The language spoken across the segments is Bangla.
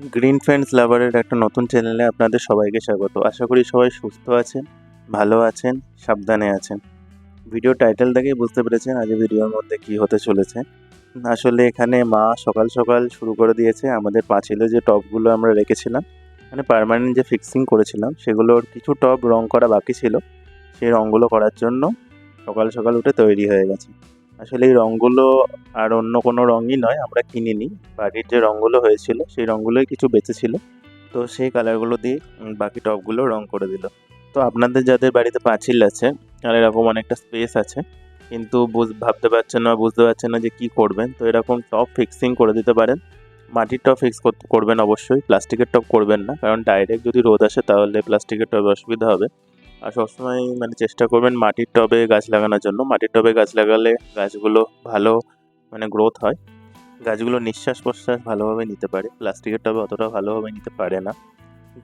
গ্রিন ফ্রেন্ডস লাভারের একটা নতুন চ্যানেলে আপনাদের সবাইকে স্বাগত। আশা করি সবাই সুস্থ আছেন, ভালো আছেন, সাবধানে আছেন। ভিডিও টাইটেল থেকেই বুঝতে পেরেছেন আজ ভিডিওর মধ্যে কি হতে চলেছে। আসলে এখানে মা সকাল সকাল শুরু করে দিয়েছে আমাদের পাঁচিলে যে টবগুলো আমরা রেখেছিলাম মানে পার্মানেন্ট যে ফিক্সিং করেছিলাম, সেগুলোর কিছু টব রং করা বাকি ছিল। সেই রঙগুলো করার জন্য সকাল সকাল উঠে তৈরি হয়ে গেছে। আসলে এই রঙগুলো আর অন্য কোনো রঙই নয়, আমরা কিনিনি। বাড়ির যে রঙগুলো হয়েছিল, সেই রঙগুলোই কিছু বেঁচে ছিল তো সেই কালারগুলো দিয়ে বাকি টবগুলো রং করে দিল। তো আপনাদের যাদের বাড়িতে পাঁচিল আছে আর এরকম অনেকটা স্পেস আছে, কিন্তু ভাবতে পারছেন না, বুঝতে পারছেন না যে কি করবেন। তো এরকম টপ ফিক্সিং করে দিতে পারেন। মাটির টপ ফিক্স করবেন অবশ্যই, প্লাস্টিকের টপ করবেন না। কারণ ডাইরেক্ট যদি রোদ আসে, তাহলে প্লাস্টিকের টবে অসুবিধা হবে। আর সবসময় মানে চেষ্টা করবেন মাটির টবে গাছ লাগানোর জন্য। মাটির টবে গাছ লাগালে গাছগুলো ভালো মানে গ্রোথ হয়। গাছগুলো নিঃশ্বাস প্রশ্বাস ভালোভাবে নিতে পারে। প্লাস্টিকের টবে অতটা ভালোভাবে নিতে পারে না।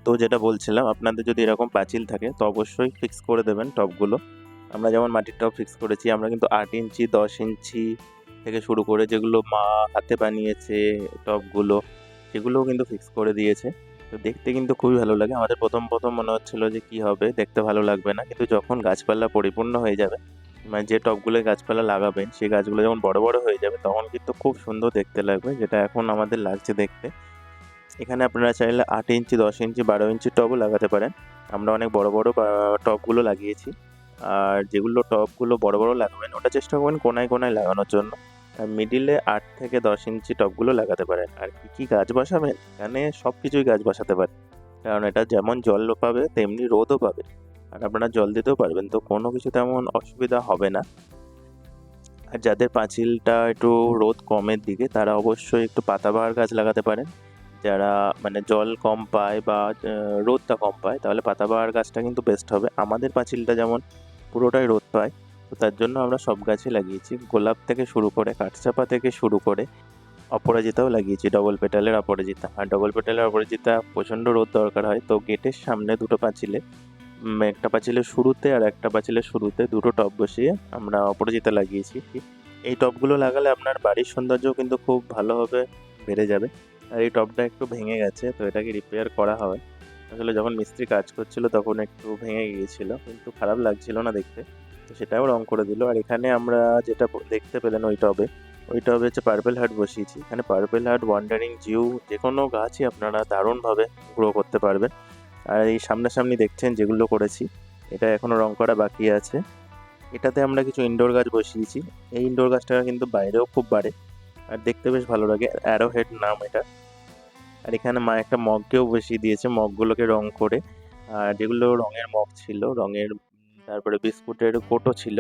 তো যেটা বলছিলাম, আপনাদের যদি এরকম পাঁচিল থাকে, তো অবশ্যই ফিক্স করে দেবেন টবগুলো। আমরা যেমন মাটির টব ফিক্স করেছি, আমরা কিন্তু আট ইঞ্চি, দশ ইঞ্চি থেকে শুরু করে যেগুলো মা হাতে বানিয়েছে টবগুলো, সেগুলোও কিন্তু ফিক্স করে দিয়েছে। তো দেখতে কিন্তু খুবই ভালো লাগে। আমাদের প্রথম প্রথম মনে হচ্ছিল যে কি হবে, দেখতে ভালো লাগবে না। কিন্তু যখন গাছপালা পরিপূর্ণ হয়ে যাবে মানে যে টবগুলোয় গাছপালা লাগাবেন, সেই গাছগুলো যখন বড় বড় হয়ে যাবে, তখন কিন্তু খুব সুন্দর দেখতে লাগবে, যেটা এখন আমাদের লাগছে দেখতে। এখানে আপনারা চাইলে আট ইঞ্চি, দশ ইঞ্চি, বারো ইঞ্চি টবও লাগাতে পারেন। আমরা অনেক বড় বড় টবগুলো লাগিয়েছি। আর যেগুলো টবগুলো বড় বড় লাগাবেন, ওটা চেষ্টা করবেন কোনায় কোনায় লাগানোর জন্য। আর মিডিলে আট থেকে দশ ইঞ্চি টপগুলো লাগাতে পারেন। আর কি কী গাছ বসাবেন? এখানে সব কিছুই গাছ বসাতে পারেন। কারণ এটা যেমন জল পাবে, তেমনি রোদও পাবে। আর আপনারা জল দিতেও পারবেন। তো কোনো কিছু তেমন অসুবিধা হবে না। আর যাদের পাঁচিলটা একটু রোদ কমের দিকে, তারা অবশ্যই একটু পাতাবাহার গাছ লাগাতে পারেন। যারা মানে জল কম পায় বা রোদটা কম পায়, তাহলে পাতাবাহার গাছটা কিন্তু বেস্ট হবে। আমাদের পাঁচিলটা যেমন পুরোটাই রোদ পায় তো তার জন্য আমরা সব গাছই লাগিয়েছি। গোলাপ থেকে শুরু করে, কাঠচাপা থেকে শুরু করে, অপরাজিতাও লাগিয়েছি ডবল পেটালের অপরাজিতা। আর ডবল পেটালের অপরাজিতা প্রচণ্ড রোদ দরকার হয়, তো গেটের সামনে দুটো পাঁচিলে একটা পাঁচিলের শুরুতে আর একটা পাঁচিলের শুরুতে দুটো টব বসিয়ে আমরা অপরাজিতা লাগিয়েছি। এই টবগুলো লাগালে আপনার বাড়ির সৌন্দর্য কিন্তু খুব ভালোভাবে বেড়ে যাবে। আর এই টবটা একটু ভেঙে গেছে, তো এটাকে রিপেয়ার করা হয়। আসলে যখন মিস্ত্রি কাজ করছিল তখন একটু ভেঙে গিয়েছিল, কিন্তু খারাপ লাগছিল না দেখতে। সেটাও রং করে দিল। আর এখানে আমরা যেটা দেখতে পেলেন ওই টবে ওই টবে হচ্ছে পার্পেল হার্ট বসিয়েছি। এখানে পার্পেল হার্ট ওয়ান্ডারিং জিউ যে কোনো গাছই আপনারা দারুণভাবে গ্রো করতে পারবেন। আর এই সামনাসামনি দেখছেন যেগুলো করেছি, এটা এখনও রং করা বাকি আছে। এটাতে আমরা কিছু ইনডোর গাছ বসিয়েছি। এই ইনডোর গাছটা কিন্তু বাইরেও খুব বাড়ে, আর দেখতে বেশ ভালো লাগে। অ্যারো হেড নাম এটা। আর এখানে মা একটা মগকেও বসিয়ে দিয়েছে মগগুলোকে রং করে। আর যেগুলো রঙের মগ ছিল, রঙের তারপরে বিস্কুটের কোটো ছিল।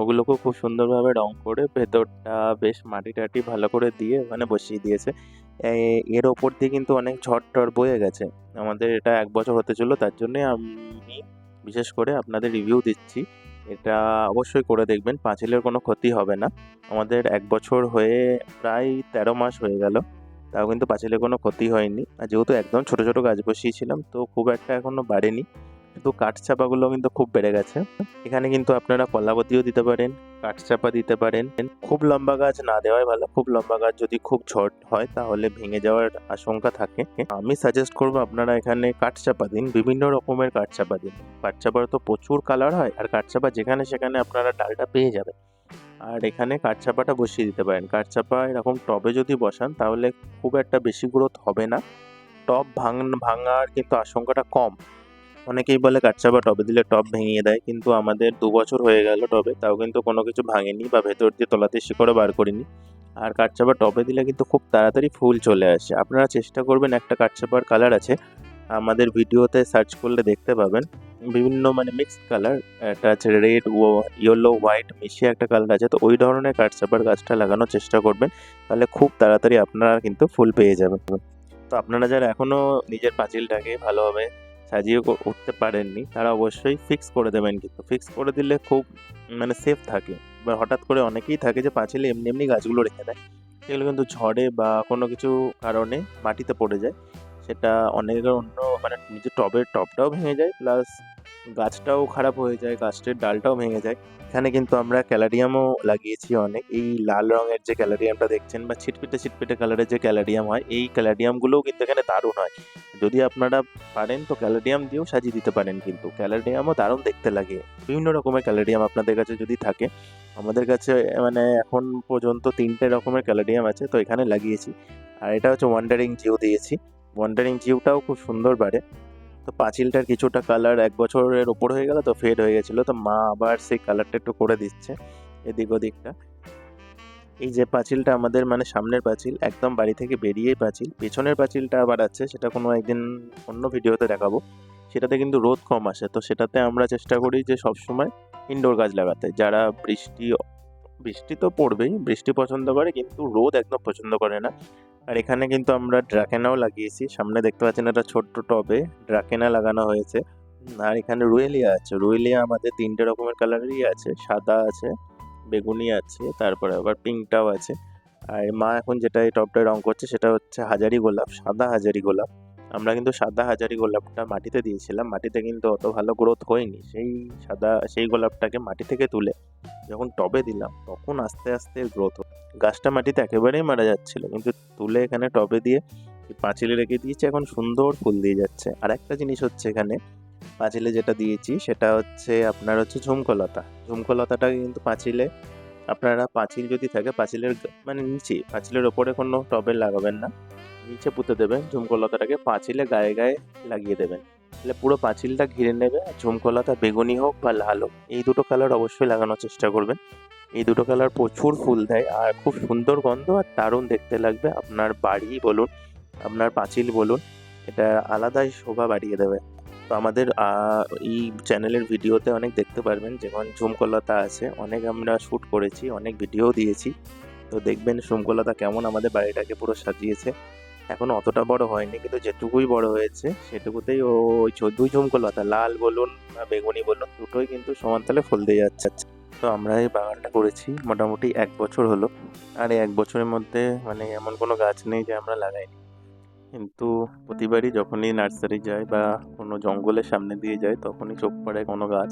ওগুলোকেও খুব সুন্দরভাবে রং করে ভেতরটা বেশ মাটি টাটি ভালো করে দিয়ে ওখানে বসিয়ে দিয়েছে। এর ওপর দিয়ে কিন্তু অনেক ঝড় টড় বয়ে গেছে। আমাদের এটা এক বছর হতে চলল, তার জন্যে আমি বিশেষ করে আপনাদের রিভিউ দিচ্ছি। এটা অবশ্যই করে দেখবেন, পাঁচিলের কোনো ক্ষতি হবে না। আমাদের এক বছর হয়ে প্রায় তেরো মাস হয়ে গেল, তাও কিন্তু পাঁচিলে কোনো ক্ষতি হয়নি। আর যেহেতু একদম ছোটো ছোটো গাছ বসিয়েছিলাম, তো খুব একটা এখনও বাড়েনি। কিন্তু কাঠ চাপাগুলো কিন্তু খুব বেড়ে গেছে। এখানে কিন্তু আপনারা কলাবতীও দিতে পারেন, কাঠ চাপা দিতে পারেন। খুব লম্বা গাছ না দেওয়াই ভালো, খুব লম্বা গাছ যদি খুব ঝড় হয় তাহলে ভেঙে যাওয়ার আশঙ্কা থাকে। আমি সাজেস্ট করব আপনারা এখানে কাঠ চাপা দিন, বিভিন্ন রকমের কাঠ চাপা দিন। কাঠচাপার তো প্রচুর কালার হয় আর কাঠ চাপা যেখানে সেখানে আপনারা ডালটা পেয়ে যাবেন। আর এখানে কাঠচাপাটা বসিয়ে দিতে পারেন। কাঠচাপা এরকম টবে যদি বসান তাহলে খুব একটা বেশি গ্রোথ হবে না। টব ভাঙ, ভাঙার কিন্তু আশঙ্কাটা কম। অনেকেই বলে কাঠচাপা টবে দিলে টব ভেঙে দেয়, কিন্তু আমাদের দু বছর হয়ে গেল টবে, তাও কিন্তু কোনো কিছু ভাঙেনি বা ভেতর দিয়ে তলাতে শিকড়ও বার করিনি। আর কাঠচাপা টবে দিলে কিন্তু খুব তাড়াতাড়ি ফুল চলে আসে। আপনারা চেষ্টা করবেন একটা কাঠচাপার কালার আছে, আমাদের ভিডিওতে সার্চ করলে দেখতে পাবেন। বিভিন্ন মানে মিক্সড কালার একটা আছে রেড ও ইয়েলো হোয়াইট মিশিয়ে একটা কালার আছে, তো ওই ধরনের কাঠচাপার গাছটা লাগানোর চেষ্টা করবেন, তাহলে খুব তাড়াতাড়ি আপনারা কিন্তু ফুল পেয়ে যাবেন। তো আপনারা যারা এখনও নিজের পাঁচিলটাকে ভালোভাবে সাজিয়ে উঠতে পারেননি, তারা অবশ্যই ফিক্স করে দেবেন কিন্তু। ফিক্স করে দিলে খুব মানে সেফ থাকে। বা হঠাৎ করে অনেকেই থাকে যে পাঁচিলে এমনি এমনি গাছগুলো রেখে দেয়। সেগুলো কিন্তু ঝড়ে বা কোনো কিছু কারণে মাটিতে পড়ে যায়। সেটা অনেকের অন্য মানে নিজের টবের টপটাও ভেঙে যায় প্লাস গাছটাও খারাপ হয়ে যায়, গাছটির ডালটাও ভেঙে যায়। এখানে কিন্তু আমরা ক্যালারিয়ামও লাগিয়েছি অনেক। এই লাল রঙের যে ক্যালারিয়ামটা দেখছেন বা ছিটপিটে ছিটপিটে কালারের যে ক্যালারিয়াম হয়, এই ক্যালারিয়ামগুলোও কিন্তু এখানে দারুণ হয়। যদি আপনারা পারেন তো ক্যালারিয়াম দিয়েও সাজিয়ে দিতে পারেন কিন্তু। ক্যালারিয়ামও দারুণ দেখতে লাগে। বিভিন্ন রকমের ক্যালারিয়াম আপনাদের কাছে যদি থাকে, আমাদের কাছে মানে এখন পর্যন্ত তিনটে রকমের ক্যালারিয়াম আছে তো এখানে লাগিয়েছি। আর এটা হচ্ছে ওয়ান্ডারিং জিও দিয়েছি। ওয়ান্ডারিং জিওটাও খুব সুন্দর বাড়ে। তো পাঁচিলটার কিছুটা কালার এক বছরের ওপর হয়ে গেল, তো ফেড হয়ে গেছিল, তো মা আবার সেই কালারটা একটু করে দিচ্ছে এদিক ওদিকটা। এই যে পাঁচিলটা আমাদের মানে সামনের পাঁচিল, একদম বাড়ি থেকে বেরিয়েই পাঁচিল, পেছনের পাঁচিলটা আবার আছে, সেটা কোনো একদিন অন্য ভিডিওতে দেখাবো। সেটাতে কিন্তু রোদ কম আসে, তো সেটাতে আমরা চেষ্টা করি যে সবসময় ইনডোর গাছ লাগাতে। যারা বৃষ্টি বৃষ্টি তো পড়বেই, বৃষ্টি পছন্দ করে, কিন্তু রোদ একদম পছন্দ করে না। আর এখানে কিন্তু আমরা ড্রাকেনাও লাগিয়েছি। সামনে দেখতে পাচ্ছেন একটা ছোট্ট টবে ড্রাকেনা লাগানো হয়েছে। আর এখানে রুয়েলিয়া আছে। রুয়েলিয়া আমাদের তিনটে রকমের কালারেরই আছে। সাদা আছে, বেগুনি আছে, তারপরে আবার পিঙ্কটাও আছে। আর মা এখন যেটা এই টপটায় রং করছে সেটা হচ্ছে হাজারি গোলাপ, সাদা হাজারি গোলাপ। আমরা কিন্তু সাদা হাজারি গোলাপটা মাটিতে দিয়েছিলাম। মাটিতে কিন্তু অত ভালো গ্রোথ হয়নি। সেই সাদা, সেই গোলাপটাকে মাটি থেকে তুলে যখন টবে দিলাম, তখন আস্তে আস্তে গ্রোথ গাছটা মাটিতে একেবারেই মারা যাচ্ছিল, কিন্তু তুলে এখানে টবে দিয়ে পাঁচিলে রেখে দিয়েছি, এখন সুন্দর ফুল দিয়ে যাচ্ছে। আর একটা জিনিস হচ্ছে এখানে, পাঁচিলে যেটা দিয়েছি সেটা হচ্ছে আপনার হচ্ছে ঝুমকলতা। ঝুমকলতাটা কিন্তু পাঁচিলে, আপনারা পাঁচিল যদি থাকে, পাঁচিলের মানে নিচে, পাঁচিলের ওপরে কোনো টবে লাগাবেন না। নিচে পুঁতে দেবেন, ঝুমকলতাটাকে পাঁচিলে গায়ে গায়ে লাগিয়ে দেবেন। তাহলে পুরো পাঁচিলটা ঘিরে নেবে, আর ঝুমকলতা বেগুনি হোক বা লাল হোক, এই দুটো কালার অবশ্যই লাগানোর চেষ্টা করবেন। এই দুটো কালার প্রচুর ফুল দেয়, আর খুব সুন্দর গন্ধ আর দারুণ দেখতে লাগবে। আপনার বাড়ি বলুন, আপনার পাঁচিল বলুন, এটা আলাদাই শোভা বাড়িয়ে দেবে। তো আমাদের এই চ্যানেলের ভিডিওতে অনেক দেখতে পারবেন, যেমন ঝুমকলতা আছে, অনেক আমরা শ্যুট করেছি, অনেক ভিডিও দিয়েছি। তো দেখবেন ঝুমকলতা কেমন আমাদের বাড়িটাকে পুরো সাজিয়েছে। এখন অতটা বড় হয়নি, কিন্তু যেটুকুই বড় হয়েছে সেটুকুতেই ও ওই চোদ্দই ঝুমকলতা লাল বলুন বা বেগুনি বলুন, দুটোই কিন্তু সমান তালে ফুল দিয়ে যাচ্ছে। তো আমরা এই বাগানটা করেছি, মোটামুটি এক বছর হলো। আর এক বছরের মধ্যে মানে এমন কোনো গাছ নেই যে আমরা লাগাইনি। কিন্তু প্রতিবারই যখনই নার্সারি যাই বা কোনো জঙ্গলের সামনে দিয়ে যাই তখনই চোখ পড়ে কোনো গাছ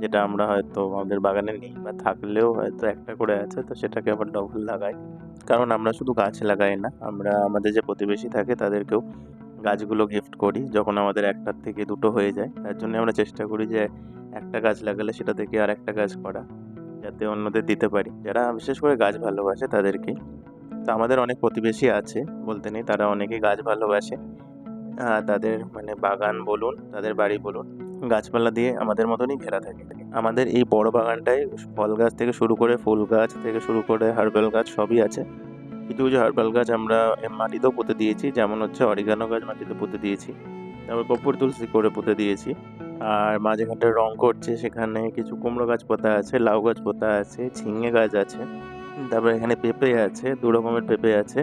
যেটা আমরা হয়তো আমাদের বাগানে নেই বা থাকলেও হয়তো একটা করে আছে, তো সেটাকে আবার ডবল লাগাই। কারণ আমরা শুধু গাছ লাগাই না, আমরা আমাদের যে প্রতিবেশী থাকে তাদেরকেও গাছগুলো গিফট করি যখন আমাদের একটার থেকে দুটো হয়ে যায়। তার জন্য আমরা চেষ্টা করি যে একটা গাছ লাগালে সেটা থেকে আর একটা গাছ করা, যাতে অন্যদের দিতে পারি। যারা বিশেষ করে গাছ ভালোবাসে তাদেরকে, তো আমাদের অনেক প্রতিবেশী আছে, বলতে নেই তারা অনেকেই গাছ ভালোবাসে। তাদের মানে বাগান বলুন, তাদের বাড়ি বলুন গাছপালা দিয়ে আমাদের মতনই ঘেরা থাকে। আমাদের এই বড় বাগানটায় ফল গাছ থেকে শুরু করে ফুল গাছ থেকে শুরু করে হার্বেল গাছ সবই আছে। কিছু কিছু হার্বাল গাছ আমরা মাটিতেও পুঁতে দিয়েছি, যেমন হচ্ছে অরিগানো গাছ মাটিতে পুঁতে দিয়েছি, তারপর কপুর তুলসী করে পুঁতে দিয়েছি, আর মাঝেখানটা রং করছে, সেখানে কিছু কুমড়ো গাছ পোতা আছে, লাউ গাছ পোতা আছে, ঝিঙে গাছ আছে, তারপর এখানে পেঁপে আছে, দু রকমের পেঁপে আছে,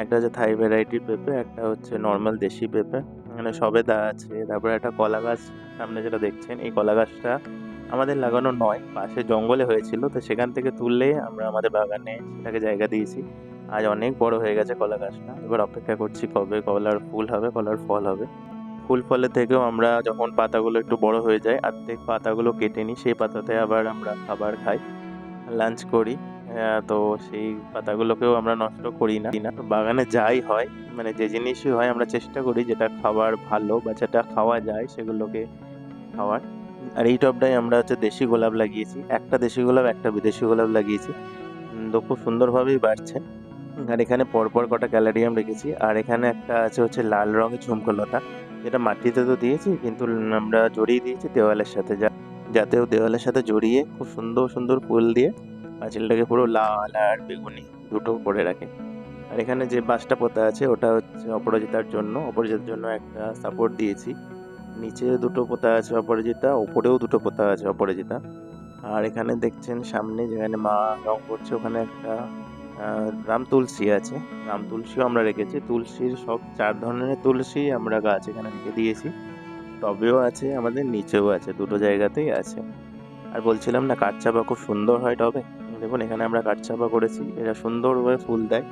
একটা হচ্ছে থাই ভ্যারাইটির পেঁপে, একটা হচ্ছে নর্মাল দেশি পেঁপে। এখানে সবেদা আছে তারপরে একটা কলা গাছ সামনে যেটা দেখছেন, এই কলা গাছটা আমাদের লাগানো নয়, পাশে জঙ্গলে হয়েছিল। তো সেখান থেকে তুললে আমরা আমাদের বাগানে সেটাকে জায়গা দিয়েছি। আজ অনেক বড় হয়ে গেছে কলা গাছটা এবার অপেক্ষা করছি কবে কলার ফুল হবে, কলার ফল হবে। ফুল ফলের থেকেও আমরা যখন পাতাগুলো একটু বড় হয়ে যায়, অর্ধেক পাতাগুলো কেটে নিই, সেই পাতাতে আবার আমরা খাবার খাই, লাঞ্চ করি। তো সেই পাতাগুলোকেও আমরা নষ্ট করি না। বাগানে যাই হয় মানে যে জিনিসই হয়, আমরা চেষ্টা করি যেটা খাবার ভালো বা যেটা খাওয়া যায় সেগুলোকে খাওয়ার। আর এই টবটাই আমরা হচ্ছে দেশি গোলাপ লাগিয়েছি। একটা দেশি গোলাপ, একটা বিদেশি গোলাপ লাগিয়েছি। তো খুব সুন্দরভাবেই বাড়ছে। আর এখানে পরপর কটা ক্যালারিয়াম রেখেছি। আর এখানে একটা আছে হচ্ছে লাল রঙের ঝুমকলতা যেটা মাটিতে তো দিয়েছি, কিন্তু আমরা জড়িয়ে দিয়েছি দেওয়ালের সাথে, যা, যাতে ও দেওয়ালের সাথে জড়িয়ে খুব সুন্দর সুন্দর ফুল দিয়ে পাঁচিলটাকে পুরো লাল আর বেগুনি দুটো করে রাখে। আর এখানে যে বাঁশটা পোতা আছে, ওটা হচ্ছে অপরাজিতার জন্য। অপরাজিতার জন্য একটা সাপোর্ট দিয়েছি। নিচে দুটো পোতা আছে অপরাজিতা, ওপরেও দুটো পোতা আছে অপরাজিতা। আর এখানে দেখছেন সামনে যেখানে মা রং করছে, ওখানে একটা রাম তুলসী আছে। রাম তুলসীও আমরা রেখেছি। তুলসীর সব চার ধরনের তুলসী আমরা গাছ এখানে রেখে দিয়েছি। টবেও আছে, আমাদের নিচেও আছে, দুটো জায়গাতেই আছে। আর বলছিলাম না কাঠচাপা খুব সুন্দর হয় টবে? দেখুন, এখানে আমরা কাঠচাপা করেছি। এটা সুন্দরভাবে ফুল দেয়।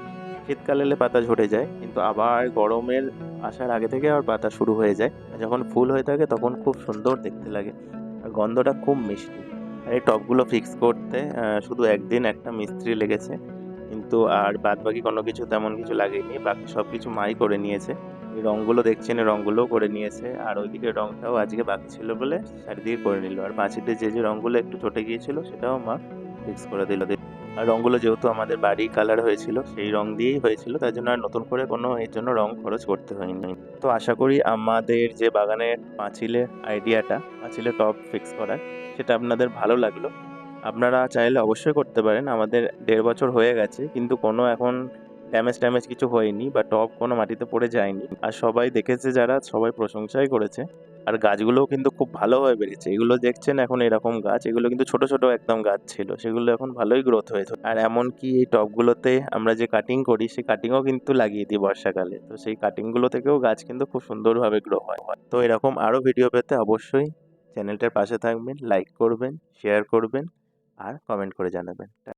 শীতকাল এলে পাতা ঝরে যায়, কিন্তু আবার গরমের আসার আগে থেকে আবার পাতা শুরু হয়ে যায়। যখন ফুল হয়ে থাকে, তখন খুব সুন্দর দেখতে লাগে। আর গন্ধটা খুব মিষ্টি। আর এই টবগুলো ফিক্স করতে শুধু একদিন একটা মিস্ত্রি লেগেছে। কিন্তু আর বাদ বাকি কোনো কিছু তেমন কিছু লাগেনি। বাকি সব কিছু মাই করে নিয়েছে। এই রঙগুলো দেখছেন, এই রঙগুলোও করে নিয়েছে। আর ওইদিকে রঙটাও আজকে বাকি ছিল বলে চারিদিকে করে নিল। আর পাঁচিতে যে যে রঙগুলো একটু চটে গিয়েছিল, সেটাও মা ফিক্স করে দিল। আর রঙগুলো যেহেতু আমাদের বাড়ি কালার হয়েছিল, সেই রং দিয়েই হয়েছিল তাই জন্য আর নতুন করে কোনো এর জন্য রং খরচ করতে হয়নি। তো আশা করি আমাদের যে বাগানের পাঁচিলের আইডিয়াটা পাঁচিলে টপ ফিক্স করার, সেটা আপনাদের ভালো লাগল। আপনারা চাইলে অবশ্যই করতে পারেন, আমাদের দেড় বছর হয়ে গেছে, কিন্তু কোনো এখন ড্যামেজ ট্যামেজ কিছু হয়নি, বা টপ কোনো মাটিতে পড়ে যায়নি। আর সবাই দেখেছে যারা, সবাই প্রশংসাই করেছে। আর গাছগুলোও কিন্তু খুব ভালোভাবে বেড়েছে এগুলো দেখছেন এখন এরকম গাছ, এগুলো কিন্তু ছোট ছোট একদম গাছ ছিল। সেগুলো এখন ভালোই গ্রোথ হয়েছে আর এমনকি এই টবগুলোতে আমরা যে কাটিং করি, সেই কাটিংও কিন্তু লাগিয়ে দিই বর্ষাকালে। তো সেই কাটিংগুলো থেকেও গাছ কিন্তু খুব সুন্দরভাবে গ্রো হয়। তো এরকম আরও ভিডিও পেতে অবশ্যই চ্যানেলটার পাশে থাকবেন লাইক করবেন শেয়ার করবেন, আর কমেন্ট করে জানাবেন।